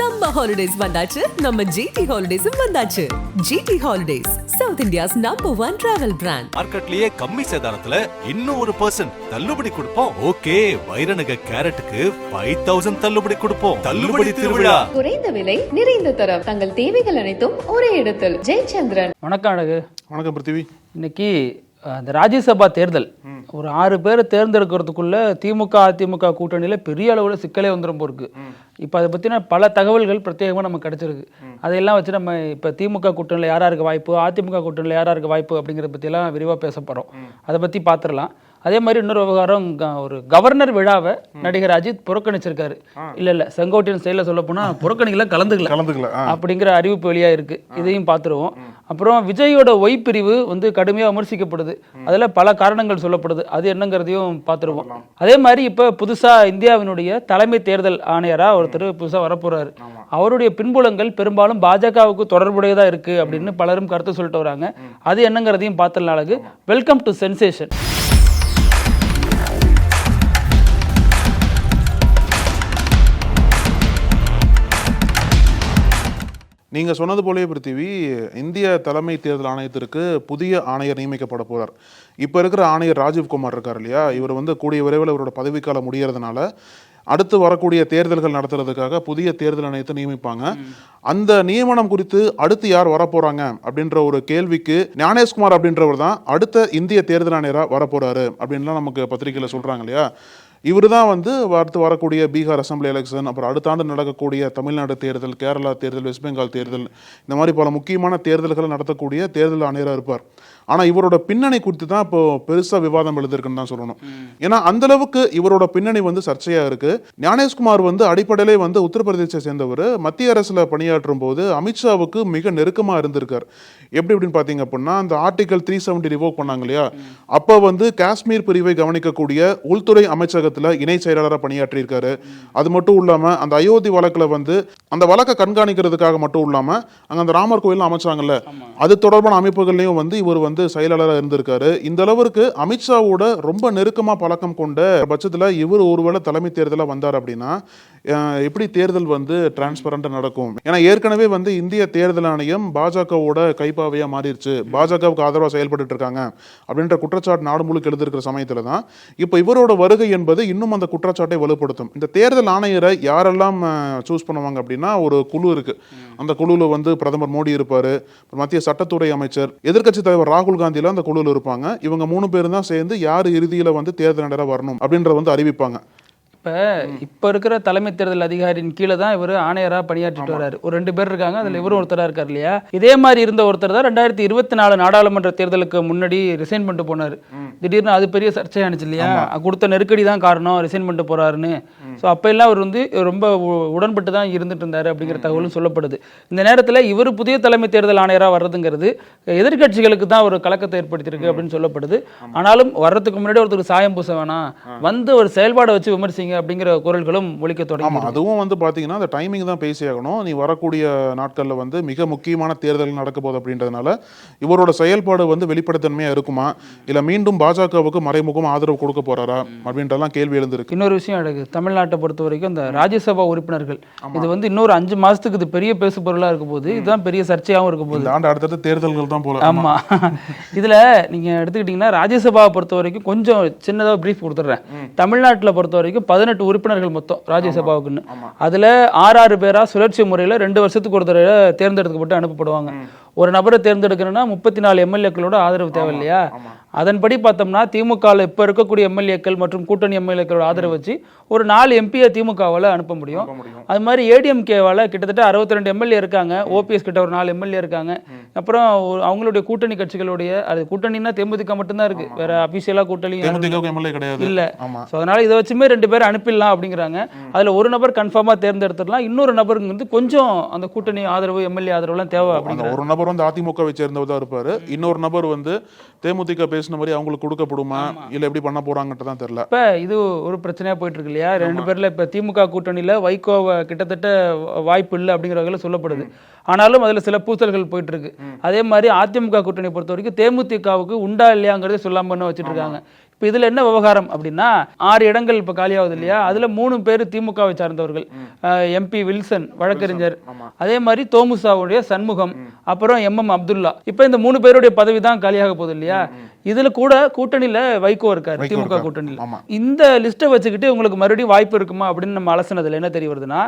Summer holidays வந்தாச்சு. நம்ம GT ஹாலிடேஸும் வந்தாச்சு. GT Holidays South India's number one travel brand மார்க்கெட்லயே கம்மி சேதாரத்துல இன்னும் ஒரு பர்சன்ட் தள்ளுபடி கொடுப்போம். ஓகே வைரநக கேரட்டுக்கு ஃபைவ் தௌசண்ட் தள்ளுபடி கொடுப்போம். தள்ளுபடி திருவிழா. குறைந்த விலை நிறைந்த தரம். தங்கள் தேவைகள் அனைத்தும் ஒரே இடத்தில். ஜெயச்சந்திரன். வணக்கம் அழகு. வணக்கம் பிருத்திவி இன்னைக்கு அஹ், இந்த ராஜ்யசபா தேர்தல் ஒரு ஆறு பேர் தேர்ந்தெடுக்கிறதுக்குள்ள திமுக அதிமுக கூட்டணியில பெரிய அளவுல சிக்கலே வந்துடும் போருக்கு இப்போ அதை பத்தின பல தகவல்கள் பிரத்யேகமா நமக்கு கிடைச்சிருக்கு. அதையெல்லாம் வச்சு நம்ம இப்போ திமுக கூட்டணியில் யாரா இருக்க வாய்ப்பு அதிமுக கூட்டணியில் யாரா இருக்க வாய்ப்பு அப்படிங்கிறத பற்றியெல்லாம் விரிவாக பேச போகிறோம் அதை பற்றி பார்த்துடலாம் அதே மாதிரி இன்னொரு விவகாரம் ஒரு கவர்னர் விழாவை நடிகர் அஜித் புறக்கணிச்சிருக்காரு. இல்ல இல்ல செங்கோட்டையன் ஸ்டைலில் சொல்ல போனா புறக்கணிக்கல கலந்துக்கல. கலந்துக்கல. அப்படிங்கிற அறிவிப்பு வெளியா இருக்கு. இதையும் பார்த்துருவோம். அப்புறம் விஜயோட ஒய் பிரிவு வந்து கடுமையா விமர்சிக்கப்படுது. அதுல பல காரணங்கள் சொல்லப்படுது. அது என்னங்கிறதையும் பார்த்துருவோம். அதே மாதிரி இப்ப புதுசா இந்தியாவினுடைய தலைமை தேர்தல் ஆணையரா ஒருத்தர் புதுசா வரப்போறாரு. அவருடைய பின்புலங்கள் பெரும்பாலும் பாஜகவுக்கு தொடர்புடையதா இருக்கு அப்படின்னு பலரும் கருத்து சொல்லிட்டு வராங்க. அது என்னங்கிறதையும் பார்த்துடலாம் அழகு. வெல்கம் டு சென்சேஷன் நீங்கள் சொன்னது போலயே பிருத்திவி இந்திய தலைமை தேர்தல் ஆணையத்திற்கு புதிய ஆணையர் நியமிக்கப்பட போகிறார் இப்போ இருக்கிற ஆணையர் ராஜீவ்குமார் இருக்கார் இல்லையா? இவர் வந்து கூடிய விரைவில் இவரோட பதவிக்காலம் முடியறதுனால அடுத்து வரக்கூடிய தேர்தல்கள் நடத்துறதுக்காக புதிய தேர்தல் ஆணையத்தை நியமிப்பாங்க. அந்த நியமனம் குறித்து அடுத்து யார் வரப்போறாங்க அப்படின்ற ஒரு கேள்விக்கு ஞானேஷ்குமார் அப்படின்றவர் தான் அடுத்த இந்திய தேர்தல் ஆணையராக வரப்போறாரு அப்படின்லாம் நமக்கு பத்திரிகையில் சொல்றாங்க இல்லையா? இவர் தான் வந்து அடுத்து வரக்கூடிய பீகார் அசம்பிளி எலெக்ஷன் அப்புறம் அடுத்த ஆண்டு நடக்கக்கூடிய தமிழ்நாடு தேர்தல் கேரளா தேர்தல் வெஸ்ட் பெங்கால் தேர்தல் இந்த மாதிரி பல முக்கியமான தேர்தல்களை நடத்தக்கூடிய தேர்தல் ஆணையராக இருப்பார். ஆனால் இவரோட பின்னணி குறித்து தான் இப்போ பெருசாக விவாதம் எழுதிருக்குன்னு தான் சொல்லணும். ஏன்னா அந்த அளவுக்கு இவரோட பின்னணி வந்து சர்ச்சையாக இருக்கு. ஞானேஷ்குமார் வந்து அடிப்படையிலே வந்து உத்தரப்பிரதேசத்தை சேர்ந்தவர். மத்திய அரசில் பணியாற்றும் போது அமித்ஷாவுக்கு மிக நெருக்கமாக இருந்திருக்கார். எப்படி அப்படின்னு பார்த்தீங்க அப்படின்னா அந்த ஆர்டிகல் த்ரீ செவன்டி ரிவோக் பண்ணாங்க இல்லையா? அப்போ வந்து காஷ்மீர் பிரிவை கவனிக்கக்கூடிய உள்துறை அமைச்சகத்தில் இணை செயலாளராக பணியாற்றியிருக்காரு. அது மட்டும் இல்லாமல் அந்த அயோத்தி வழக்கில் வந்து அந்த வழக்கை கண்காணிக்கிறதுக்காக மட்டும் இல்லாமல் அங்கே அந்த ராமர் கோயில் அமைச்சாங்கல்ல அது தொடர்பான அமைப்புகள்லையும் வந்து இவர் வந்து வந்து செயலாளராக இருந்திருக்காரு. இந்த அளவிற்கு அமித்ஷாவோட ரொம்ப நெருக்கமாக பழக்கம் கொண்ட பட்சத்தில் இவர் ஒருவேளை தலைமை தேர்தலாக வந்தார் அப்படின்னா எப்படி தேர்தல் வந்து டிரான்ஸ்பரண்டாக நடக்கும்? ஏன்னா ஏற்கனவே வந்து இந்திய தேர்தல் ஆணையம் பாஜகவோட கைப்பாவையாக மாறிடுச்சு. பாஜகவுக்கு ஆதரவாக செயல்பட்டு இருக்காங்க அப்படின்ற குற்றச்சாட்டு நாடு முழுக்க எழுதிருக்கிற சமயத்தில் தான். இப்போ இவரோட வருகை என்பது இன்னும் அந்த குற்றச்சாட்டை வலுப்படுத்தும். இந்த தேர்தல் ஆணையரை யாரெல்லாம் சூஸ் பண்ணுவாங்க அப்படின்னா ஒரு குழு இருக்கு. அந்த குழுவில் வந்து பிரதமர் மோடி இருப்பார் மத்திய சட்டத்துறை அமைச்சர் எதிர்க்கட்சி தலைவர் ராகுல் காந்திலாம் அந்த குழுவில் இருப்பாங்க. இவங்க மூணு பேரும் தான் சேர்ந்து யார் இறுதியில் வந்து தேர்தல் நடைபெற வரணும் அப்படின்றத வந்து அறிவிப்பாங்க. இப்போ இப்போ இருக்கிற தலைமை தேர்தல் அதிகாரியின் கீழே தான் இவர் ஆணையராக பணியாற்றிட்டு வராரு ஒரு ரெண்டு பேர் இருக்காங்க அதில் இவரும் ஒருத்தராக இருக்கார் இல்லையா? இதே மாதிரி இருந்த ஒருத்தர் தான் ரெண்டாயிரத்தி இருபத்தி நாலு நாடாளுமன்ற தேர்தலுக்கு முன்னாடி ரிசைன் பண்ணிட்டு போனார். திடீர்னு அது பெரிய சர்ச்சையானுச்சு இல்லையா? கொடுத்த நெருக்கடி தான் காரணம் ரிசைன் பண்ணிட்டு போறாருன்னு. ஸோ அப்போ எல்லாம் அவர் வந்து ரொம்ப உடன்பட்டு தான் இருந்துட்டு இருந்தாரு அப்படிங்கிற தகவலும் சொல்லப்படுது. இந்த நேரத்தில் இவர் புதிய தலைமை தேர்தல் ஆணையராக வர்றதுங்கிறது எதிர்க்கட்சிகளுக்கு தான் ஒரு கலக்கத்தை ஏற்படுத்தியிருக்கு அப்படின்னு சொல்லப்படுது. ஆனாலும் வர்றதுக்கு முன்னாடி ஒருத்தருக்கு சாயம் பூச வேணாம். வந்து ஒரு செயல்பாடை வச்சு விமர்சிங்க அப்படிங்கிற குரல்களும் ஒழிக்க ஆமா தொடங்கி அதுவும் வந்து பாத்தீங்கன்னா அந்த டைமிங் தான் பேசி ஆகணும். நீ வரக்கூடிய நாட்கள்ல வந்து மிக முக்கியமான தேர்தல் நடக்க போகுது அப்படின்றதுனால இவரோட செயல்பாடு வந்து வெளிப்படைத்தன்மையா இருக்குமா? இல்ல மீண்டும் பாஜகவுக்கு மறைமுகம் ஆதரவு கொடுக்க போறாரா அப்படின்றலாம் கேள்வி எழுந்திருக்கு. இன்னொரு விஷயம் அழகு. தமிழ்நாட்டை பொறுத்த வரைக்கும் இந்த ராஜ்யசபா உறுப்பினர்கள் இது வந்து இன்னொரு அஞ்சு மாசத்துக்கு இது பெரிய பேசு பொருளா இருக்க போகுது இதுதான் பெரிய சர்ச்சையாகவும் இருக்க போகுது இந்த ஆண்டு அடுத்தடுத்த தேர்தல்கள் தான் போல. ஆமா. இதுல நீங்க எடுத்துக்கிட்டீங்கன்னா ராஜ்யசபாவை பொறுத்த வரைக்கும் கொஞ்சம் சின்னதா பிரீஃப் கொடுத்துட்றேன். தமிழ்நாட்டுல பொறுத்த வரைக்கும் பதினெட்டு உறுப்பினர்கள் மொத்தம் ராஜ்யசபாவுக்குன்னு. அதுல ஆறு ஆறு பேரா சுழற்சி முறையில ரெண்டு வருஷத்துக்கு ஒரு தடவை தேர்ந்தெடுக்கப்பட்டு அனுப்பப்படுவாங்க. ஒரு நபரை தேர்ந்தெடுக்கணும்னா முப்பத்தி நாலு எம்எல்ஏக்களோட ஆதரவு தேவை இல்லையா அதன்படி பார்த்தோம்னா திமுகவில் இப்போ இருக்கக்கூடிய எம்எல்ஏக்கள் மற்றும் கூட்டணி எம்எல்ஏக்களோட ஆதரவு வச்சு ஒரு நாலு எம்பியை திமுகவால் அனுப்ப முடியும். அது மாதிரி ஏடிஎம்கேவால் கிட்டத்தட்ட அறுபத்தி ரெண்டு எம்எல்ஏ இருக்காங்க. ஓபிஎஸ் கிட்ட ஒரு நாலு எம்எல்ஏ இருக்காங்க. அப்புறம் அவங்களுடைய கூட்டணி கட்சிகளுடைய அது கூட்டணின்னா தேமுதிக மட்டும்தான் இருக்கு. வேற அபிஷியலா கூட்டணி கிடையாது. இல்ல. ஸோ அதனால இதை வச்சுமே ரெண்டு பேரும் அனுப்பிடலாம் அப்படிங்கிறாங்க. அதுல ஒரு நபர் கன்ஃபார்மா தேர்ந்தெடுத்துடலாம். இன்னொரு நபருக்கு வந்து கொஞ்சம் அந்த கூட்டணி ஆதரவு எம்எல்ஏ ஆதரவுலாம் தேவை அப்படிங்கிற ஒரு நபர் வந்து அதிமுகவை சேர்ந்தவர் தான் இருப்பாரு இன்னொரு நபர் வந்து தேமுதிக பேசின மாதிரி அவங்களுக்கு கொடுக்கப்படுமா? இல்ல எப்படி பண்ண போறாங்கன்ட்டு தான் தெரியல. இப்ப இது ஒரு பிரச்சனையா போயிட்டு இருக்கு இல்லையா ரெண்டு பேர்ல இப்ப திமுக கூட்டணியில வைகோவை கிட்டத்தட்ட வாய்ப்பு இல்லை அப்படிங்கிற வகையில் சொல்லப்படுது. ஆனாலும் அதுல சில பூசல்கள் போயிட்டு இருக்கு அதே மாதிரி அதிமுக கூட்டணியை பொறுத்த வரைக்கும் தேமுதிகவுக்கு உண்டா இல்லையாங்கிறதே சொல்லாம வச்சுட்டு இருக்காங்க இப்போ இதுல என்ன விவகாரம் அப்படின்னா ஆறு இடங்கள் இப்போ காலியாகுது இல்லையா? அதுல மூணு பேர் திமுகவை சார்ந்தவர்கள். எம்பி வில்சன் வழக்கறிஞர். அதே மாதிரி தோமுசாவுடைய சண்முகம் அப்புறம் எம் எம் அப்துல்லா. இப்போ இந்த மூணு பேருடைய பதவி தான் காலியாக போகுது இல்லையா? இதுல கூட கூட்டணியில வைகோ இருக்காரு திமுக. கூட்டணியில். இந்த லிஸ்ட்டை வச்சுக்கிட்டு உங்களுக்கு மறுபடியும் வாய்ப்பு இருக்குமா அப்படின்னு நம்ம அலசினதுல என்ன தெரிய வருதுன்னா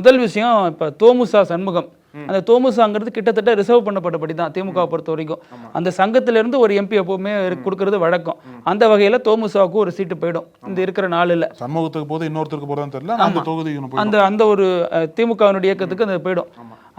முதல் விஷயம் இப்ப தோமுசா சண்முகம். அந்த தோமுசாங்கிறது கிட்டத்தட்ட ரிசர்வ் பண்ணப்பட்டபடி தான் திமுக பொறுத்த வரைக்கும் அந்த சங்கத்துல இருந்து ஒரு எம்பி எப்பவுமே கொடுக்கறது வழக்கம். அந்த வகையில தோமுசாவுக்கு ஒரு சீட்டு போயிடும் இந்த இருக்கிற நாளில். சண்முகத்துக்கு போது இன்னொருத்தருக்கு போறதுன்னு தெரியல அந்த தொகுதி. அந்த அந்த ஒரு திமுகவினுடைய இயக்கத்துக்கு அது போயிடும்.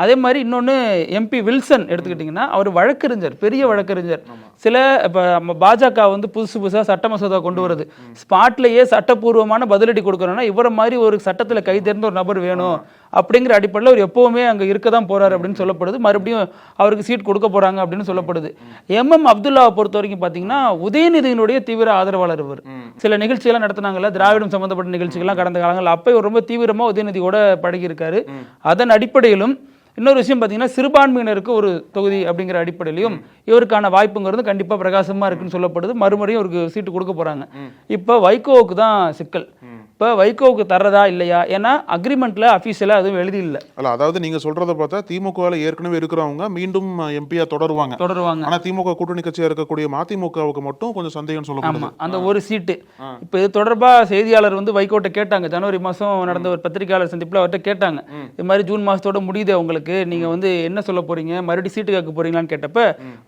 அதே மாதிரி இன்னொன்று எம்பி வில்சன் எடுத்துக்கிட்டிங்கன்னா அவர் வழக்கறிஞர் பெரிய வழக்கறிஞர். சில இப்போ நம்ம பாஜக வந்து புதுசு புதுசாக சட்ட மசோதா கொண்டு வருது. ஸ்பாட்லேயே சட்டப்பூர்வமான பதிலடி கொடுக்கணும்னா இவரை மாதிரி ஒரு சட்டத்தில் கை தேர்ந்த ஒரு நபர் வேணும் அப்படிங்கிற அடிப்படையில் அவர் எப்போவுமே அங்கே இருக்க தான் போறாரு அப்படின்னு சொல்லப்படுது. மறுபடியும் அவருக்கு சீட் கொடுக்க போறாங்க அப்படின்னு சொல்லப்படுது. எம். எம். அப்துல்லாவை பொறுத்த வரைக்கும் பார்த்தீங்கன்னா உதயநிதியினுடைய தீவிர ஆதரவாளர் இவர். சில நிகழ்ச்சிகள்லாம் நடத்துனாங்கல்ல திராவிடம் சம்பந்தப்பட்ட நிகழ்ச்சிகள்லாம் கடந்த காலங்களில் அப்போ ரொம்ப தீவிரமாக உதயநிதியோட பழகியிருக்காரு. அதன் அடிப்படையிலும் இன்னொரு விஷயம் பார்த்தீங்கன்னா சிறுபான்மையினருக்கு ஒரு தொகுதி அப்படிங்கிற அடிப்படையிலையும் இவருக்கான வாய்ப்புங்கிறது கண்டிப்பாக பிரகாசமாக இருக்குன்னு சொல்லப்படுது. மறுமுறையும் இவருக்கு சீட்டு கொடுக்க போகிறாங்க இப்போ வைகோவுக்கு தான் சிக்கல். இப்போ வைகோவுக்கு தர்றதா இல்லையா? ஏன்னா அக்ரிமெண்ட்டில் அஃபீஷியலாக அதுவும் எழுதி இல்லை அல்ல அதாவது நீங்க சொல்றத பார்த்தா திமுகவில் ஏற்கனவே இருக்கிறவங்க மீண்டும் எம்பியா தொடருவாங்க. தொடருவாங்க. ஆனா திமுக கூட்டணி கட்சியா இருக்கக்கூடிய மதிமுகவுக்கு மட்டும் கொஞ்சம் சந்தேகம் ஆமா சொல்லப்படுது அந்த ஒரு சீட்டு. இப்போ இது தொடர்பா செய்தியாளர் வந்து வைகோட்ட கேட்டாங்க. ஜனவரி மாசம் நடந்த ஒரு பத்திரிகையாளர் சந்திப்புல அவர்கிட்ட கேட்டாங்க. இது மாதிரி ஜூன் மாசத்தோட முடியுது உங்களுக்கு? நீங்க வந்து என்ன சொல்ல போறீங்க? மறுபடியும் சீட்டு கேட்க போறீங்களான்னு கேட்டப்ப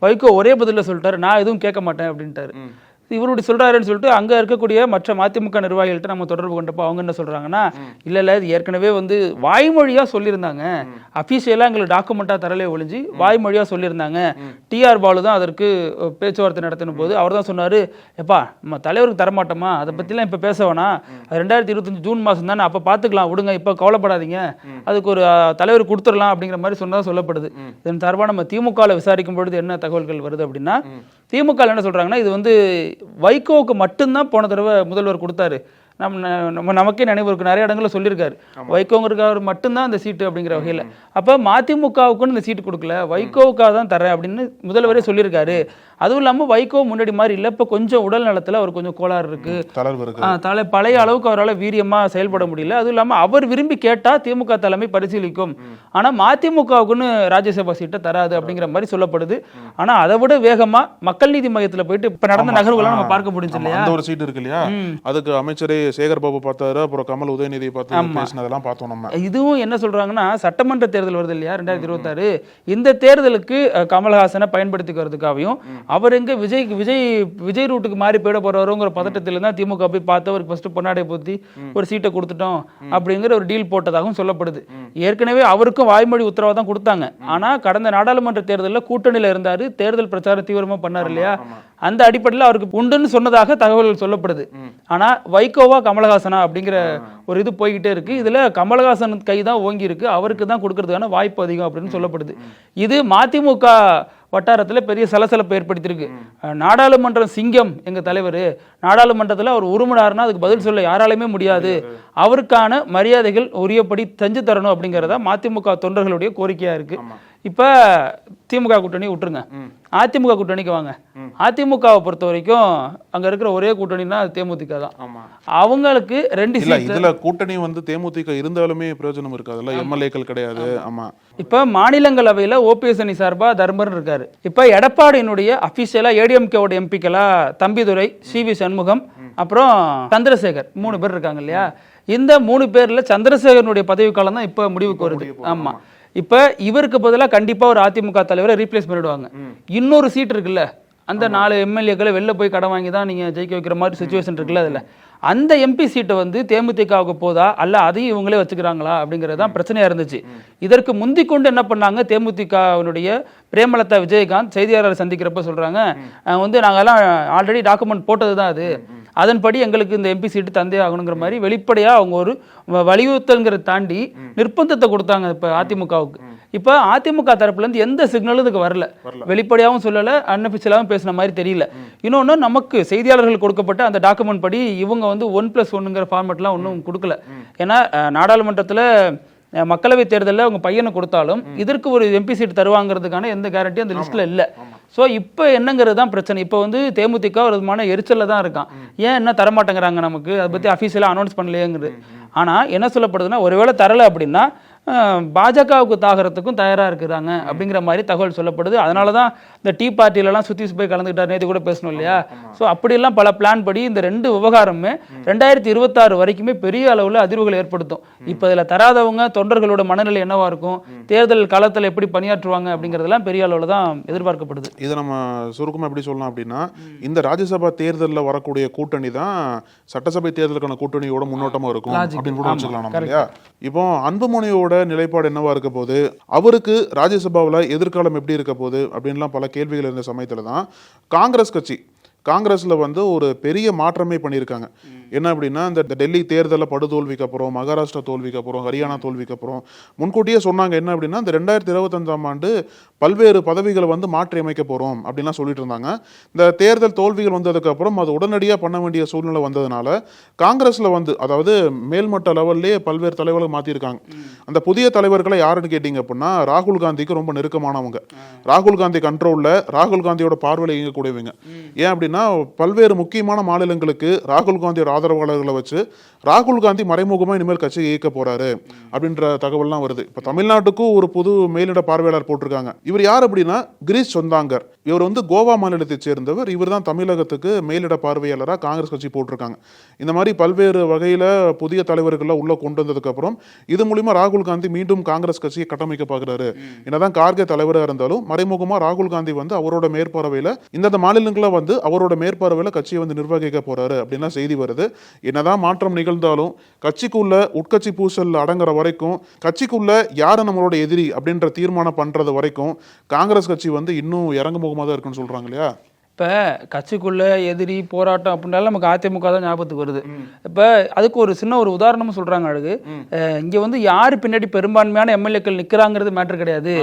வைகோ ஒரே பதில்ல சொல்லிட்டாரு. நான் எதுவும் கேட்க மாட்டேன் அப்படின்ட்டாரு. இவருடைய சொல்றாருன்னு சொல்லிட்டு அங்க இருக்கக்கூடிய மற்ற மதிமுக நிர்வாகிகள்ட்ட நம்ம தொடர்பு கொண்டப்போ அவங்க என்ன சொல்றாங்கன்னா இல்ல இல்ல இது ஏற்கனவே வந்து வாய்மொழியா சொல்லியிருந்தாங்க. அபிஷியலா எங்களுக்கு டாக்குமெண்டா தரலே ஒழிஞ்சு வாய்மொழியா சொல்லியிருந்தாங்க. டிஆர் பாலு தான் அதற்கு பேச்சுவார்த்தை நடத்தின போது அவர் தான் சொன்னாரு எப்பா நம்ம தலைவருக்கு தரமாட்டோமா? அதை பத்திலாம் இப்ப பேச வேணாம். அது ரெண்டாயிரத்தி இருபத்தஞ்சு ஜூன் மாசம் தானே அப்ப பாத்துக்கலாம் விடுங்க இப்ப கவலைப்படாதீங்க. அதுக்கு ஒரு தலைவர் கொடுத்துடலாம் அப்படிங்கிற மாதிரி சொன்னதா சொல்லப்படுது. இதன் சார்பாக நம்ம திமுகவில் விசாரிக்கும் பொழுது என்ன தகவல்கள் வருது அப்படின்னா திமுக என்ன சொல்றாங்கன்னா இது வந்து வைகோவுக்கு மட்டும்தான் போன தடவை முதல்வர் கொடுத்தாரு. நம்ம நம்ம நமக்கே நினைவு இருக்கு. நிறைய இடங்களில் சொல்லியிருக்காரு. வைகோங்கிறவர் மட்டும்தான் அந்த சீட்டு அப்படிங்கிற வகையில். அப்போ மதிமுகவுக்குன்னு இந்த சீட்டு கொடுக்கல. வைகோவுக்காக தான் தரேன் அப்படின்னு முதல்வரே சொல்லியிருக்காரு. அதுவும் இல்லாமல் வைகோ முன்னாடி மாதிரி இல்லை. இப்போ கொஞ்சம் உடல் நலத்தில் அவர் கொஞ்சம் கோளாறு இருக்கு. தலை பழைய அளவுக்கு அவரால் வீரியமா செயல்பட முடியல. அதுவும் இல்லாம அவர் விரும்பி கேட்டா திமுக தலைமை பரிசீலிக்கும். ஆனா மதிமுகவுக்குன்னு ராஜ்யசபா சீட்டை தராது அப்படிங்கிற மாதிரி சொல்லப்படுது. ஆனா அதை விட வேகமா மக்கள் நீதி மையத்துல போயிட்டு இப்ப நடந்த நகர்வுகளை நம்ம பார்க்க முடிஞ்சு இல்லையா ஒரு சீட் இருக்கு இல்லையா? அதுக்கு அமைச்சரே சேகர் பாபு பார்த்தாரு அப்புறம் கமல் உதயநிதி பார்த்து பேசினதெல்லாம் பார்த்தோம் நம்ம. இதுவும் என்ன சொல்றாங்கன்னா சட்டமன்ற தேர்தல் வருது இல்லையா ரெண்டாயிரத்தி இருபத்தாறு. இந்த தேர்தலுக்கு கமலஹாசனை பயன்படுத்திக்கிறதுக்காகவும் அவர் எங்க விஜய் விஜய் விஜய் ரூட்டுக்கு மாறி போயிட போறவருங்கிற பதட்டத்துல தான் திமுக போய் பார்த்து அவருக்கு ஃபர்ஸ்ட் பொன்னாடை போத்தி ஒரு சீட்டை கொடுத்துட்டோம் அப்படிங்கிற ஒரு டீல் போட்டதாகவும் சொல்லப்படுது. ஏற்கனவே அவருக்கும் வாய்மொழி உத்தரவாதம் கொடுத்தாங்க. ஆனா கடந்த நாடாளுமன்ற தேர்தலில் கூட்டணியில இருந்தாரு தேர்தல் பிரச்சாரம் தீவிரமா பண்ணாரு இல்லையா? அந்த அடிப்படையில் அவருக்கு உண்டுன்னு சொன்னதாக தகவல்கள் சொல்லப்படுது. ஆனா வைகோவா கமலஹாசனா அப்படிங்கிற ஒரு இது போய்கிட்டே இருக்கு. இதுல கமலஹாசன் கை தான் ஓங்கி இருக்கு. அவருக்கு தான் கொடுக்கறதுக்கான வாய்ப்பு அதிகம் அப்படின்னு சொல்லப்படுது. இது மதிமுக வட்டாரத்துல பெரிய சலசலப்பை ஏற்படுத்தியிருக்கு. நாடாளுமன்றம் சிங்கம் எங்க தலைவர் நாடாளுமன்றத்துல அவர் உருமினார்னா அதுக்கு பதில் சொல்ல யாராலையுமே முடியாது. அவருக்கான மரியாதைகள் உரியபடி செஞ்சு தரணும் அப்படிங்கறத மதிமுக தொண்டர்களுடைய கோரிக்கையா இருக்கு. இப்ப திமுக கூட்டணி விட்டுருங்க. அதிமுக கூட்டணிக்கு வாங்க. அதிமுகவை பொறுத்த வரைக்கும் அங்க இருக்கிற ஒரே கூட்டணினா அது தேமுதிக தான். அவங்களுக்கு ரெண்டு இல்ல சீட் இதுல கூட்டணி வந்து தேமுதிக இருந்தாலுமே பிரயோஜனம் இருக்காதுல்ல எம்எல்ஏக்கள் கிடையாது. ஆமா. இப்ப மாநிலங்களவையில ஓபிஎஸ் அணி சார்பா தர்மர் இருக்காரு. இப்ப எடப்பாடியினுடைய அபிஷியலா ஏடிஎம்கேவோட எம்பிக்களா தம்பிதுரை சி வி சண்முகம் அப்புறம் சந்திரசேகர் மூணு பேர் இருக்காங்க இல்லையா? இந்த மூணு பேர்ல சந்திரசேகரனுடைய பதவி காலம் தான் இப்ப முடிவுக்கு வருது. ஆமா. இப்ப இவருக்கு பதிலாக கண்டிப்பா ஒரு அதிமுக தலைவரை ரீப்ளேஸ் பண்ணிடுவாங்க. இன்னொரு சீட் இருக்குல்ல அந்த நாலு எம்எல்ஏக்களை வெளில போய் கடன் வாங்கி தான் நீங்க ஜெயிக்க வைக்கிற மாதிரி சுச்சுவேஷன் இருக்குல்ல அதுல. அந்த எம்பி சீட்டை வந்து தேமுதிகவுக்கு போதா அல்ல அதையும் இவங்களே வச்சுக்கிறாங்களா அப்படிங்கிறது தான் பிரச்சனையா இருந்துச்சு. இதற்கு முந்தி கொண்டு என்ன பண்ணாங்க தேமுதிகவினுடைய பிரேமலதா விஜயகாந்த் செய்தியாளர் சந்திக்கிறப்ப சொல்றாங்க அஹ் வந்து நாங்கெல்லாம் ஆல்ரெடி டாக்குமெண்ட் போட்டது தான் அது அதன்படி எங்களுக்கு இந்த எம்பி சீட்டு தந்தே ஆகணுங்கிற மாதிரி வெளிப்படையா அவங்க ஒரு வலியுறுத்தல்ங்கிறத தாண்டி நிர்பந்தத்தை கொடுத்தாங்க இப்ப அதிமுகவுக்கு. இப்ப அதிமுக தரப்புல இருந்து எந்த சிக்னலும் இதுக்கு வரல. வெளிப்படையாவும் சொல்லல அன்அபிஷியலாவும் பேசின மாதிரி தெரியல. இன்னொன்னு நமக்கு செய்தியாளர்கள் கொடுக்கப்பட்ட அந்த டாக்குமெண்ட் படி இவங்க வந்து ஒன் பிளஸ் ஒன்னுங்கிற ஃபார்மெட்லாம் ஒன்றும் கொடுக்கல. ஏன்னா நாடாளுமன்றத்துல மக்களவை தேர்தலில் அவங்க பையனை கொடுத்தாலும் இதற்கு ஒரு எம்பி சீட் தருவாங்கிறதுக்கான எந்த கேரண்டியும் அந்த லிஸ்ட்ல இல்ல. ஸோ இப்போ என்னங்கிறது தான் பிரச்சனை. இப்போ வந்து தேமுதிக ஒரு விதமான எரிச்சலில் தான் இருக்கான். ஏன் என்ன தரமாட்டேங்கிறாங்க நமக்கு? அதை பற்றி அஃபீஷியலாக அனௌன்ஸ் பண்ணலையேங்கிறது. ஆனால் என்ன சொல்லப்படுதுன்னா ஒருவேளை தரலை அப்படின்னா பாஜகவுக்கு தாகிறதுக்கும் தயாராக இருக்கிறாங்க அப்படிங்கிற மாதிரி தகவல் சொல்லப்படுது. அதனால தான் இந்த டீ பார்ட்டிலலாம் சுற்றி போய் கலந்துக்கிட்டார். நேற்று கூட பேசணும் இல்லையா? ஸோ அப்படியெல்லாம் பல பிளான் படி இந்த ரெண்டு விவகாரமே ரெண்டாயிரத்தி இருபத்தாறு வரைக்குமே பெரிய அளவில் அதிர்வுகளை ஏற்படுத்தும். இப்போ இதில் தராதவங்க தொண்டர்களோட மனநிலை என்னவா இருக்கும் தேர்தல் களத்தில் எப்படி பணியாற்றுவாங்க அப்படிங்கிறதெல்லாம் பெரிய அளவில் தான் எதிர்பார்க்கப்படுது. இதை நம்ம சுருக்கமாக எப்படி சொல்லலாம் அப்படின்னா இந்த ராஜ்யசபா தேர்தலில் வரக்கூடிய கூட்டணி தான் சட்டசபை தேர்தலுக்கான கூட்டணியோட முன்னோட்டமா இருக்கும். அப்படின்னு கூட வச்சுக்கலாம் நம்ம. இல்லையா? இப்போ அன்புமணியோட நிலைப்பாடு என்னவா இருக்க போகுது? அவருக்கு ராஜ்யசபாவில் எதிர்காலம் எப்படி இருக்க போகுது? அப்படின்லாம் பல கேள்விகள் இருந்த சமயத்துல தான் காங்கிரஸ் கட்சி காங்கிரஸ்ல வந்து ஒரு பெரிய மாற்றமே பண்ணியிருக்காங்க. என்ன அப்படின்னா இந்த டெல்லி தேர்தலில் படுதோல்விக்கு அப்புறம் மகாராஷ்டிரா தோல்விக்கு அப்புறம் ஹரியானா தோல்விக்கு அப்புறம் முன்கூட்டியே சொன்னாங்க என்ன அப்படின்னா இந்த ரெண்டாயிரத்தி இருபத்தஞ்சாம் ஆண்டு பல்வேறு பதவிகளை வந்து மாற்றி அமைக்க போறோம் அப்படின்லாம் சொல்லிட்டு இருந்தாங்க. இந்த தேர்தல் தோல்விகள் வந்ததுக்கு அப்புறம் அது உடனடியாக பண்ண வேண்டிய சூழ்நிலை வந்ததுனால காங்கிரஸில் வந்து அதாவது மேல்மட்ட லெவல்லே பல்வேறு தலைவர்களை மாற்றிருக்காங்க அந்த புதிய தலைவர்களை யாருன்னு கேட்டிங்க அப்படின்னா ராகுல் காந்திக்கு ரொம்ப நெருக்கமானவங்க. ராகுல் காந்தி கண்ட்ரோலில் ராகுல் காந்தியோட பார்வையில் இயங்கக்கூடியவங்க. ஏன் அப்படின்னா பல்வேறு முக்கியமான மாநிலங்களுக்கு ராகுல் காந்தியோட ஆதரவாளர்களை வச்சு ராகுல் காந்தி மறைமுகமாக இனிமேல் கட்சி இயக்க போறாரு அப்படின்ற தகவல்லாம் வருது. இப்போ தமிழ்நாட்டுக்கும் ஒரு புது மேலிட பார்வையாளர் போட்டிருக்காங்க. இவர் யார் அப்படின்னா கிரீஷ் சொந்தாங்கர். இவர் வந்து கோவா மாநிலத்தை சேர்ந்தவர். இவர் தான் தமிழகத்துக்கு மேலிட பார்வையாளராக காங்கிரஸ் கட்சி போட்டிருக்காங்க. இந்த மாதிரி பல்வேறு வகையில் புதிய தலைவர்கள்லாம் உள்ளே கொண்டு வந்ததுக்கப்புறம் இது மூலிமா ராகுல் காந்தி மீண்டும் காங்கிரஸ் கட்சியை கட்டமைக்க பார்க்குறாரு என்னதான் கார்கே தலைவராக இருந்தாலும் மறைமுகமாக ராகுல் காந்தி வந்து அவரோட மேற்பார்வையில் இந்தந்த மாநிலங்களில் வந்து அவரோட மேற்பார்வையில் கட்சியை வந்து நிர்வகிக்க போறாரு அப்படின்னா செய்தி வருது. என்னதான் மாற்றம் நிகழ்ந்தாலும் கட்சிக்குள்ள உட்கட்சி பூசல் அடங்குற வரைக்கும் கட்சிக்குள்ள யாரு நம்மளோட எதிரி அப்படின்ற தீர்மானம் பண்றது வரைக்கும் காங்கிரஸ் கட்சி வந்து இன்னும் இறங்கு முகமாக தான் இருக்குன்னு சொல்றாங்க இல்லையா? இப்போ கட்சிக்குள்ள எதிரி போராட்டம் அப்படின்னாலும் நமக்கு அதிமுக தான் ஞாபகத்துக்கு வருது. இப்போ அதுக்கு ஒரு சின்ன ஒரு உதாரணமும் சொல்றாங்க அழகு. இங்க வந்து யார் பின்னாடி பெரும்பான்மையான எம்எல்ஏக்கள் நிக்கிறாங்கிறது மேட்ரு கிடையாது.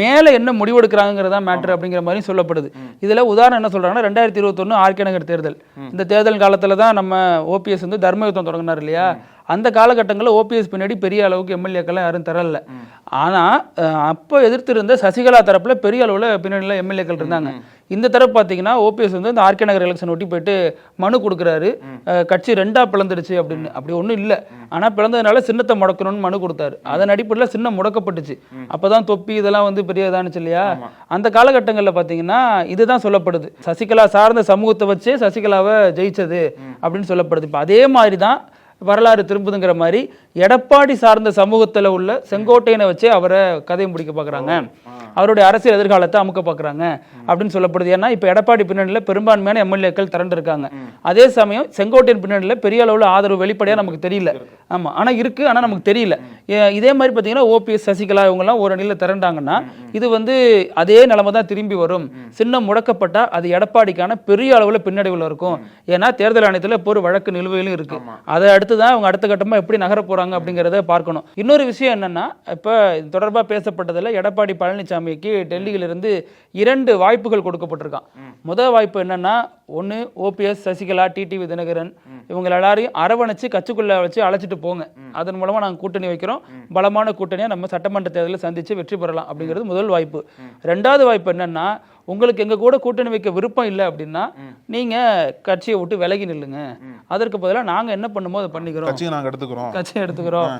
மேல என்ன முடிவெடுக்கிறாங்கிறதா மேட்ரு அப்படிங்கிற மாதிரி சொல்லப்படுது. இதுல உதாரணம் என்ன சொல்றாங்கன்னா ரெண்டாயிரத்தி இருபத்தொன்னு ஆர்கே நகர் தேர்தல். இந்த தேர்தல் காலத்துல தான் நம்ம ஓபிஎஸ் வந்து தர்ம யுத்தம் தொடங்கினார் இல்லையா? அந்த காலகட்டங்களில் ஓபிஎஸ் பின்னாடி பெரிய அளவுக்கு எம்எல்ஏக்கெல்லாம் யாரும் தரல. ஆனால் அப்போ எதிர்த்து இருந்த சசிகலா தரப்புல பெரிய அளவில் பின்னணியில் எம்எல்ஏக்கள் இருந்தாங்க. இந்த தரப்பு பார்த்தீங்கன்னா ஓபிஎஸ் வந்து இந்த ஆர்கே நகர் எலெக்ஷன் ஒட்டி போயிட்டு மனு கொடுக்குறாரு. கட்சி ரெண்டா பிளந்துடுச்சு அப்படின்னு. அப்படி ஒன்றும் இல்லை. ஆனால் பிளந்ததுனால சின்னத்தை முடக்கணும்னு மனு கொடுத்தாரு. அதன் அடிப்படையில் சின்னம் முடக்கப்பட்டுச்சு. அப்பதான் தொப்பி இதெல்லாம் வந்து பெரிய இதானுச்சு இல்லையா? அந்த காலகட்டங்களில் பார்த்தீங்கன்னா இதுதான் சொல்லப்படுது. சசிகலா சார்ந்த சமூகத்தை வச்சே சசிகலாவை ஜெயிச்சது அப்படின்னு சொல்லப்படுது. இப்போ அதே மாதிரி தான் வரலாறு திரும்புதுங்கிற மாதிரி எடப்பாடி சார்ந்த சமூகத்துல உள்ள செங்கோட்டையனை வச்சே அவரை கதையை முடிக்க பார்க்குறாங்க. அவருடைய அரசியல் எதிர்காலத்தை அமுக்க பார்க்குறாங்க அப்படின்னு சொல்லப்படுது. ஏன்னா இப்போ எடப்பாடி பின்னணியில் பெரும்பான்மையான எம்எல்ஏக்கள் திரண்டு இருக்காங்க அதே சமயம் செங்கோட்டையின் பின்னணியில் பெரிய அளவில் ஆதரவு வெளிப்படையாக நமக்கு தெரியல. ஆமாம் ஆனால் இருக்குது ஆனால் நமக்கு தெரியல. இதே மாதிரி பார்த்தீங்கன்னா ஓபிஎஸ் சசிகலா இவங்கெல்லாம் ஒரு அணியில் திரண்டாங்கன்னா இது வந்து அதே நிலைமை தான் திரும்பி வரும். சின்னம் முடக்கப்பட்டால் அது எடப்பாடிக்கான பெரிய அளவில் பின்னடைவில் இருக்கும். ஏன்னா தேர்தல் ஆணையத்தில் இப்போ ஒரு வழக்கு நிலுவையிலும் இருக்கு. அதை அடுத்து தான் அவங்க அடுத்த கட்டமாக எப்படி நகர போகிறாங்க அப்படிங்கிறத பார்க்கணும். இன்னொரு விஷயம் என்னென்னா இப்போ தொடர்பாக பேசப்பட்டதில் எடப்பாடி எடப்பாடி பழனிசாமிக்கு டெல்லியிலிருந்து இரண்டு வாய்ப்புகள் கொடுக்கப்பட்டிருக்கான். முதல் வாய்ப்பு என்னன்னா ஒன்று ஓபிஎஸ் சசிகலா டிடிவி தினகரன் இவங்க எல்லாரையும் அரவணைச்சு கட்சிக்குள்ள வச்சு அழைச்சிட்டு போங்க. அதன் மூலமா நாங்கள் கூட்டணி வைக்கிறோம். பலமான கூட்டணியை நம்ம சட்டமன்ற தேர்தலில் சந்திச்சு வெற்றி பெறலாம் அப்படிங்கிறது முதல் வாய்ப்பு. ரெண்டாவது வாய்ப்பு என்னன்னா உங்களுக்கு எங்க கூட கூட்டணி வைக்க விருப்பம் இல்லை அப்படின்னா நீங்க கட்சியை விட்டு விலகி நில்லுங்க. அதற்கு பதிலாக நாங்க என்ன பண்ணுமோ அதை பண்ணிக்கிறோம். கட்சியை நாங்க எடுத்துக்கிறோம். கட்சியை எடுத்துக்கிறோம்.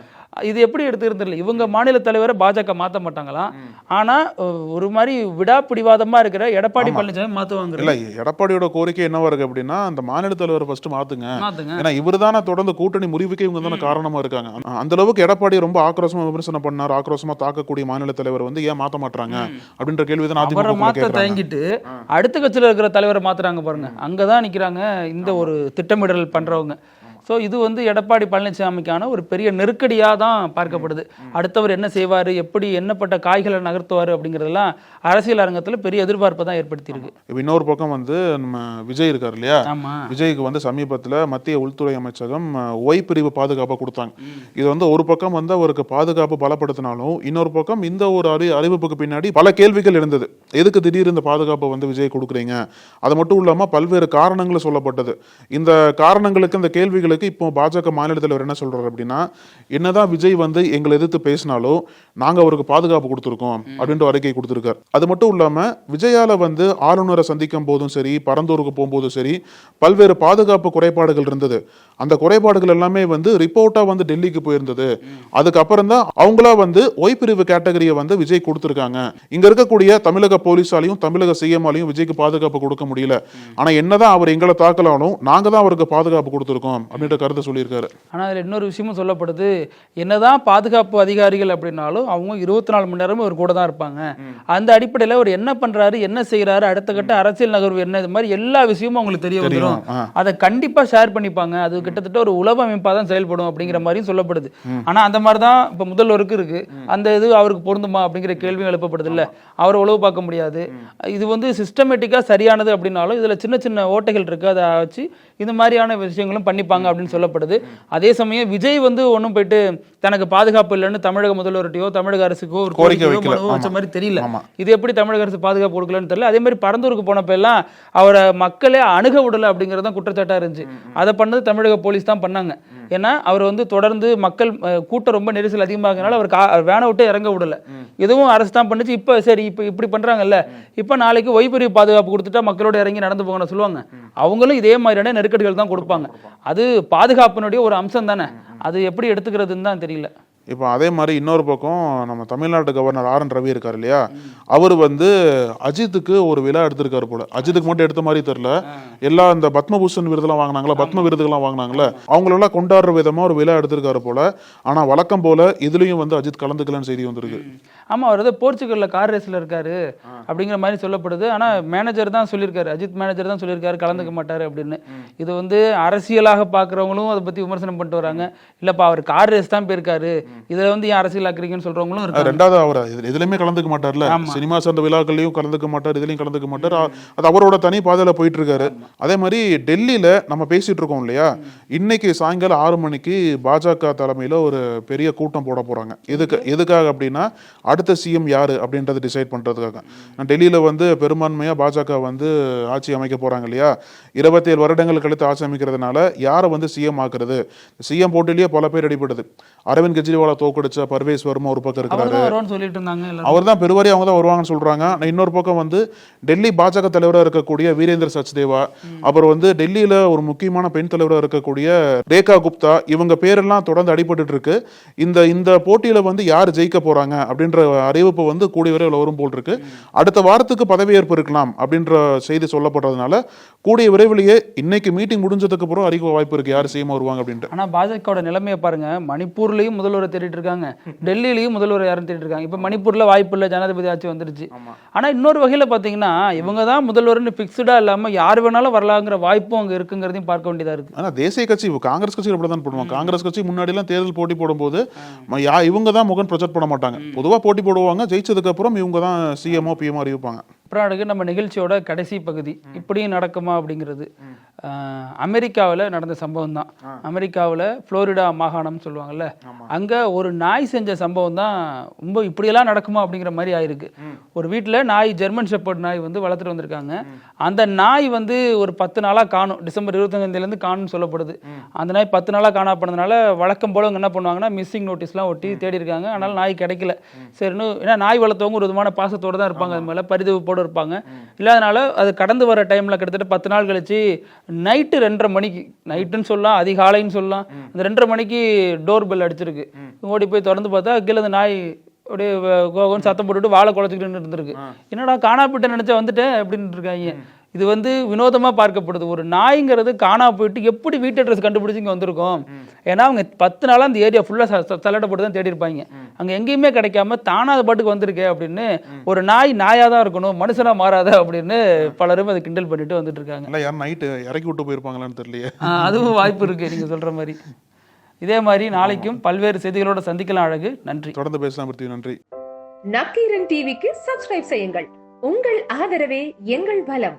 இது எப்படி எடுத்துக்கிறது இவங்க மாநில தலைவரை பாஜக மாத்த மாட்டாங்களாம் ஆனா ஒரு மாதிரி விடாப்பிடிவாதமா இருக்கிற எடப்பாடி பழனிசாமி மாத்துவாங்க இல்ல எடப்பாடியோட கோரிக்கை என்னவா இருக்கு அப்படின்னா அந்த மாநில தலைவரை ஃபர்ஸ்ட் மாத்துங்க. ஏன்னா இவர் தானே தொடர்ந்து கூட்டணி முறிவுக்கே இவங்க தானே காரணமா இருக்காங்க. அந்த- அளவுக்கு எடப்பாடி ரொம்ப ஆக்ரோஷமா விமர்சனம் பண்ணார். ஆக்ரோஷமா தாக்கக்கூடிய மாநில தலைவர் வந்து ஏன் மாத்த மாட்டாங்க அப்படின்ற கேள்வி தான் அவரை கேட்கறாங்க தயங்கிட்டு அடுத்த கட்சியில இருக்கிற தலைவரை மாத்துறாங்க பாருங்க. அங்கதான் நிக்கிறாங்க இந்த ஒரு திட்டமிடல் பண்றவங்க. ஸோ இது வந்து எடப்பாடி பழனிசாமிக்கான ஒரு பெரிய நெருக்கடியாக தான் பார்க்கப்படுது. அடுத்தவர் என்ன செய்வார்? எப்படி என்னப்பட்ட காய்களை நகர்த்துவார்? அப்படிங்கிறதெல்லாம் அரசியல் அரங்கத்தில் பெரிய எதிர்பார்ப்பை தான் ஏற்படுத்தியிருக்கு. இப்ப இன்னொரு பக்கம் வந்து நம்ம விஜய் இருக்கார் இல்லையா? விஜய்க்கு வந்து சமீபத்துல மத்திய உள்துறை அமைச்சகம் ஒய் பிரிவு பாதுகாப்பை கொடுத்தாங்க. இது வந்து ஒரு பக்கம் வந்து அவருக்கு பாதுகாப்பு பலப்படுத்தினாலும் இன்னொரு பக்கம் இந்த ஒரு அறி அறிவிப்புக்கு பின்னாடி பல கேள்விகள் இருந்தது எதுக்கு திடீர் இந்த பாதுகாப்பை வந்து விஜய் கொடுக்குறீங்க? அது மட்டும் இல்லாம பல்வேறு காரணங்கள் சொல்லப்பட்டது. இந்த காரணங்களுக்கு இந்த கேள்விகளுக்கு செய்தியாளர்களுக்கு இப்போ பாஜக மாநில தலைவர் என்ன சொல்றாரு அப்படின்னா என்னதான் விஜய் வந்து எங்களை எதிர்த்து பேசினாலும் நாங்க அவருக்கு பாதுகாப்பு கொடுத்துருக்கோம் அப்படின்ற அறிக்கை கொடுத்துருக்காரு. அது மட்டும் இல்லாம விஜயால வந்து ஆளுநரை சந்திக்கும் போதும் சரி பரந்தூருக்கு போகும்போதும் சரி பல்வேறு பாதுகாப்பு குறைபாடுகள் இருந்தது. அந்த குறைபாடுகள் எல்லாமே வந்து ரிப்போர்ட்டா வந்து டெல்லிக்கு போயிருந்தது. அதுக்கப்புறம் தான் அவங்களா வந்து ஒய் பிரிவு கேட்டகரியை வந்து விஜய் கொடுத்துருக்காங்க. இங்க இருக்கக்கூடிய தமிழக போலீஸாலையும் தமிழக சிஎம்ஆலையும் விஜய்க்கு பாதுகாப்பு கொடுக்க முடியல. ஆனா என்னதான் அவர் எங்களை தாக்கலாலும் நாங்க தான் அவருக்கு பாதுகாப்பு கொடுத்துருக்கோம் அப்படின்ற கருத்தை சொல்லியிருக்காரு. ஆனால் அதில் இன்னொரு விஷயமும் சொல்லப்படுது. என்னதான் பாதுகாப்பு அதிகாரிகள் அப்படின்னாலும் அவங்க இருபத்தி நாலு மணி நேரமும் ஒரு கூட தான் இருப்பாங்க அந்த அடிப்படையில் அவர் என்ன பண்றாரு என்ன செய்யறாரு அடுத்த கட்ட அரசியல் நகர்வு என்ன இது மாதிரி எல்லா விஷயமும் அவங்களுக்கு தெரிய வந்துடும் ஆ. அதை கண்டிப்பா ஷேர் பண்ணிப்பாங்க. அது கிட்டத்தட்ட ஒரு உளவு அமைப்பா தான் செயல்படும் அப்படிங்கிற மாதிரியும் சொல்லப்படுது. ஆனா அந்த மாதிரி தான் இப்போ முதல்வருக்கு இருக்கு. அந்த இது அவருக்கு பொருந்துமா அப்படிங்கிற கேள்வியும் எழுப்பப்படுது இல்ல அவரை உளவு பார்க்க முடியாது. இது வந்து சிஸ்டமேட்டிக்கா சரியானது அப்படின்னாலும் இதுல சின்ன சின்ன ஓட்டைகள் இருக்கு. அதை வச்சு இந்த மாதிரியான விஷயங்களும் பண்ணிப்பாங்க அப்படின்னு சொல்லப்படுது. அதே சமயம் விஜய் வந்து ஒன்றும் போயிட்டு தனக்கு பாதுகாப்பு இல்லைன்னு தமிழக முதல்வர்கிட்டயோ தமிழக அரசுக்கோ ஒரு கோரிக்கை கோரிக்கையோ. மனுவோ வச்ச. மாதிரி தெரியல. இது எப்படி தமிழக அரசு பாதுகாப்பு கொடுக்கலன்னு தெரியல. அதே மாதிரி பரந்தூருக்கு போனப்ப எல்லாம் அவரை மக்களே அணுக விடல அப்படிங்கிறது தான் குற்றச்சாட்டா இருந்துச்சு. அதை பண்ணது தமிழக போலீஸ் தான் பண்ணாங்க. ஏன்னா அவர் வந்து தொடர்ந்து மக்கள் கூட்டம் ரொம்ப நெரிசல் அதிகமாகனால அவர் வேனை விட்டு இறங்க விடல. இதுவும் அரசு தான் பண்ணுச்சு. இப்போ சரி இப்போ இப்படி பண்றாங்கல்ல. இப்போ நாளைக்கு ஒய்பிரிவு பாதுகாப்பு கொடுத்துட்டா மக்களோட இறங்கி நடந்து போங்கன்னு சொல்லுவாங்க. அவங்களும் இதே மாதிரியான நெருக்கடிகள் தான் கொடுப்பாங்க. அது பாதுகாப்பினுடைய ஒரு அம்சம் தானே? அது எப்படி எடுத்துக்கிறதுன்னு தான் தெரியல. இப்போ அதே மாதிரி இன்னொரு பக்கம் நம்ம தமிழ்நாட்டு கவர்னர் ஆர் என் ரவி இருக்கார் இல்லையா? அவர் வந்து அஜித்துக்கு ஒரு விழா எடுத்திருக்காரு போல. அஜித்துக்கு மட்டும் எடுத்த மாதிரி தெரியல. எல்லா இந்த பத்மபூஷன் விருதெல்லாம் வாங்கினாங்களா? பத்ம விருதுகள்லாம் வாங்கினாங்களே? அவங்களெல்லாம் கொண்டாடுற விதமாக ஒரு விழா எடுத்திருக்காரு போல. ஆனால் வழக்கம் போல இதுலேயும் வந்து அஜித் கலந்துக்கலன்னு செய்தி வந்திருக்கு. ஆமா அவர் வந்து போர்ச்சுகல்ல கார் ரேஸ்ல இருக்காரு அப்படிங்கிற மாதிரி சொல்லப்படுது. ஆனா மேனேஜர் தான் சொல்லியிருக்காரு. அஜித் மேனேஜர் தான் சொல்லியிருக்காரு கலந்துக்க மாட்டாரு அப்படின்னு. இது வந்து அரசியலாக பார்க்குறவங்களும் அதை பத்தி விமர்சனம் பண்ணிட்டு வராங்க. இல்லப்பா அவர் கார் ரேஸ் தான் போயிருக்காரு. இதுல வந்து ஏன் அரசியல் ஆக்குறீங்கன்னு இருக்காங்க. ரெண்டாவது அவர் இது- எதுலயுமே கலந்துக்க மாட்டார்ல. சினிமா சார்ந்த விழாக்கள்லயும் கலந்துக்க மாட்டார் இதுலயும் கலந்துக்க மாட்டார். அது அவரோட தனி பாதையில போயிட்டு இருக்காரு அதே மாதிரி டெல்லியில நம்ம பேசிட்டு இருக்கோம் இல்லையா? இன்னைக்கு சாயங்காலம் ஆறு மணிக்கு பாஜக தலைமையில ஒரு பெரிய கூட்டம் போட போறாங்க. எதுக்கு எதுக்காக அப்படின்னா அடுத்த சிஎம் யாரு அப்படின்றத டிசைட் பண்றதுக்காக. நான் டெல்லியில வந்து பெரும்பான்மையா பாஜக வந்து ஆட்சி அமைக்க போறாங்க இல்லையா? இருபத்தி ஏழு வருடங்கள் கழித்து ஆட்சி அமைக்கிறதுனால யாரை வந்து சிஎம் ஆக்குறது? சிஎம் போட்டிலேயே பல பேர் அடிபடுது அரவிந்த் கெஜ்ரிவாலை தோக்கடிச்ச பர்வேஸ் வர்மா ஒரு பக்கம் இருக்கிறாரு. அவர் தான் பெருவாரி அவங்க தான் வருவாங்கன்னு சொல்றாங்க. ஆனா இன்னொரு பக்கம் வந்து டெல்லி பாஜக தலைவராக இருக்கக்கூடிய வீரேந்திர சச்தேவா அப்புறம் வந்து டெல்லியில ஒரு முக்கியமான பெண் தலைவராக இருக்கக்கூடிய ரேகா குப்தா இவங்க பேரெல்லாம் தொடர்ந்து அடிபட்டுட்டு இருக்கு. இந்த இந்த போட்டியில வந்து யார் ஜெயிக்க போறாங்க அப்படின்ற அறிவிப்பு வந்து கூடிய விரைவில் வரும் போல் இருக்கு. அடுத்த வாரத்துக்கு பதவியேற்பு இருக்கலாம் அப்படின்ற செய்தி சொல்லப்படுறதுனால கூடிய விரைவிலேயே இன்னைக்கு மீட்டிங் முடிஞ்சதுக்கு அப்புறம் அறிவிக்க வாய்ப்பு இருக்கு. யார் சிஎம் வருவாங்க அப்படின்ட்டு. ஆனா பாஜகவோட நிலைமையை பாருங்க. மணிப்பூர்லயும் முதல்வரை தேடிட்டு இருக்காங்க. டெல்லியிலயும் முதல்வர் யாரும் தேடிட்டு இருக்காங்க. இப்ப மணிப்பூர்ல வாய்ப்பு இல்ல ஜனாதிபதி ஆட்சி வந்துருச்சு. ஆனா இன்னொரு வகையில பாத்தீங்கன்னா இவங்க தான் முதல்வர்னு பிக்ஸ்டா இல்லாம யார் வேணாலும் வரலாங்கிற வாய்ப்பும் அங்க இருக்குங்கிறதையும் பார்க்க வேண்டியதா இருக்கு. ஆனா தேசிய கட்சி காங்கிரஸ் கட்சி அப்படி தான் பண்ணுவாங்க காங்கிரஸ் கட்சி முன்னாடி எல்லாம் தேர்தல் போட்டி போடும்போது இவங்க தான் முகன் ப்ரொஜெக்ட் பண்ண மாட்டாங்க. பொதுவா போட்டி போடுவாங்க. ஜெயிச்சதுக்கு அப்புறம் இவங்க தான் சிஎம்ஓ பிஎம்ஓ அறிவிப்பாங்க. அப்புறம் அடுக்கு நம்ம நிகழ்ச்சியோட கடைசி பகுதி. இப்படியும் நடக்குமா அப்படிங்கிறது. அமெரிக்காவில் நடந்த சம்பவம் தான் அமெரிக்காவில் ஃப்ளோரிடா மாகாணம்னு சொல்லுவாங்கல்ல அங்கே ஒரு நாய் செஞ்ச சம்பவம் தான் ரொம்ப இப்படியெல்லாம் நடக்குமா அப்படிங்கிற மாதிரி ஆயிருக்கு. ஒரு வீட்டில் நாய் ஜெர்மன் ஷெப்பர்ட் நாய் வந்து வளர்த்துட்டு வந்திருக்காங்க. அந்த நாய் வந்து ஒரு பத்து நாளாக காணும். டிசம்பர் இருபத்தஞ்சாந்தேதியிலேருந்து காணும்னு சொல்லப்படுது. அந்த நாய் பத்து நாளாக காணா போனதுனால வழக்கம் போல அவங்க என்ன பண்ணுவாங்கன்னா மிஸ்ஸிங் நோட்டீஸ்லாம் ஒட்டி தேடி இருக்காங்க அதனால நாய் கிடைக்கல. சரின்னு ஏன்னா நாய் வளர்த்தவங்க ஒரு விதமான பாசத்தோட தான் இருப்பாங்க. அது மேலே பரிதவிப்போடு இருப்பாங்க. இல்லாதனால அது கடந்து வர டைமில் கிட்டத்தட்ட பத்து நாள் கழிச்சு நைட்டு ரெண்டரை மணிக்கு. நைட்டுன்னு சொல்லலாம் அதிகாலைன்னு சொல்லலாம். அந்த ரெண்டரை மணிக்கு டோர் பெல் அடிச்சிருக்கு ஓடி போய் திறந்து பார்த்தா கீழே அந்த நாய் அப்படியே கோகோன்னு சத்தம் போட்டுட்டு வாழை குழச்சிக்கிட்டு இருந்திருக்கு. என்னடா காணாப்பிட்ட நினைச்சா வந்துட்டேன் அப்படின்னு இருக்காங்க. இது வந்து வினோதமா பார்க்கப்படுது. ஒரு நாய்ங்கிறது காணா போயிட்டு எப்படி வீட்டு அட்ரஸ் கண்டுபிடிச்சு இங்க வந்திருக்கோம்? ஏன்னா அவங்க பத்து நாளா அந்த ஏரியா ஃபுல்லா சல்லடை போட்டு தான் தேடி இருப்பாங்க அங்க எங்கேயுமே கிடைக்காம தானா அது பாட்டுக்கு வந்திருக்கே அப்படின்னு ஒரு நாய் நாயா தான் இருக்கணும் மனுஷனா மாறாத அப்படின்னு பலரும் அதை கிண்டல் பண்ணிட்டு வந்துட்டு இருக்காங்க. நைட்டு இறக்கி விட்டு போயிருப்பாங்களான்னு தெரியலையே. அதுவும் வாய்ப்பு இருக்கு நீங்க சொல்ற மாதிரி. இதே மாதிரி நாளைக்கும் பல்வேறு செய்திகளோட சந்திக்கலாம் அழகு. நன்றி. தொடர்ந்து பேசலாம் பிருத்திவி நன்றி. நக்கீரன் டிவிக்கு சப்ஸ்கிரைப் செய்யுங்கள். உங்கள் ஆதரவே எங்கள் பலம்.